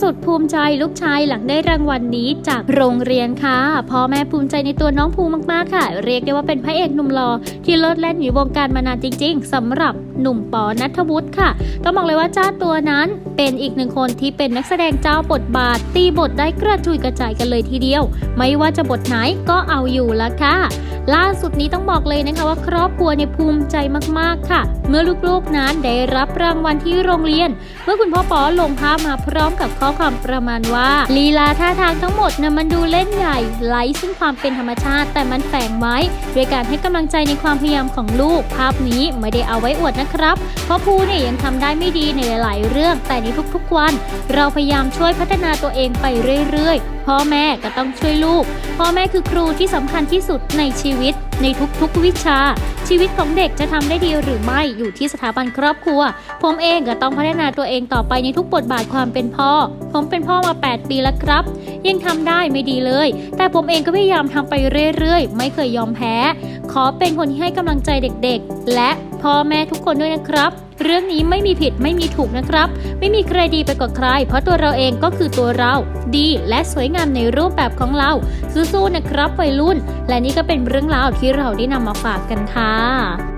สุดภูมิใจลูกชายหลังได้รางวัลนนี้จากโรงเรียนค่ะพ่อแม่ภูมิใจในตัวน้องภูมากๆค่ะ เรียกได้ว่าเป็นพระเอกหนุ่มหล่อที่เลิศแล่นอยู่วงการมานานจริง ๆสำหรับหนุ่มปอนัทวุฒิค่ะ ต้องบอกเลยว่าเจ้าตัวนั้นเป็นอีกหนึ่งคนที่เป็นนักแสดงเจ้าบทบาท ตีบทได้กระจุยกระจายกันเลยทีเดียว ไม่ว่าจะบทไหนก็เอาอยู่ละค่ะ ล่าสุดนี้ต้องบอกเลยนะคะว่าครอบครัวเนี่ยภูมิใจมากๆค่ะ เมื่อลูกๆนั้นได้รับรางวัลที่โรงเรียน เมื่อคุณพ่อปอลงภาพมาพร้อมกับข้อความประมาณว่าลีลาท่าทางทั้งหมดนะมันดูเล่นใหญ่ไร้ซึ่งความเป็นธรรมชาติ แต่มันแฝงไว้ด้วยการให้กำลังใจในความพยายามของลูก ภาพนี้ไม่ได้เอาไว้อวดนะครับ เพราะภูเนี่ยยังทำได้ไม่ดีในหลายๆเรื่อง แต่ในทุกๆวัน เราพยายามช่วยพัฒนาตัวเองไปเรื่อยๆ พ่อแม่ก็ต้องช่วยลูก พ่อแม่คือครูที่สำคัญที่สุดในชีวิต ในทุกๆวิชา ชีวิตของเด็กจะทำได้ดีหรือไม่อยู่ที่สถาบันครอบครัว ผมเองก็ต้องพัฒนาตัวเองต่อไปในทุกบทบาทความเป็นพ่อ ผมเป็นพ่อมา 8 ปีแล้วครับ ยังทำได้ไม่ดีเลย แต่ผมเองก็พยายามทำไปเรื่อยๆ ไม่เคยยอมแพ้ ขอเป็นคนที่ให้กำลังใจเด็กๆ และพ่อแม่ทุกคนด้วยนะครับ เรื่องนี้ไม่มีผิดไม่มีถูกนะครับ ไม่มีใครดีไปกว่าใคร เพราะตัวเราเองก็คือตัวเรา ดีและสวยงามในรูปแบบของเราสู้ๆนะครับวัยรุ่น และนี่ก็เป็นเรื่องราวที่เราได้นำมาฝากกันค่ะ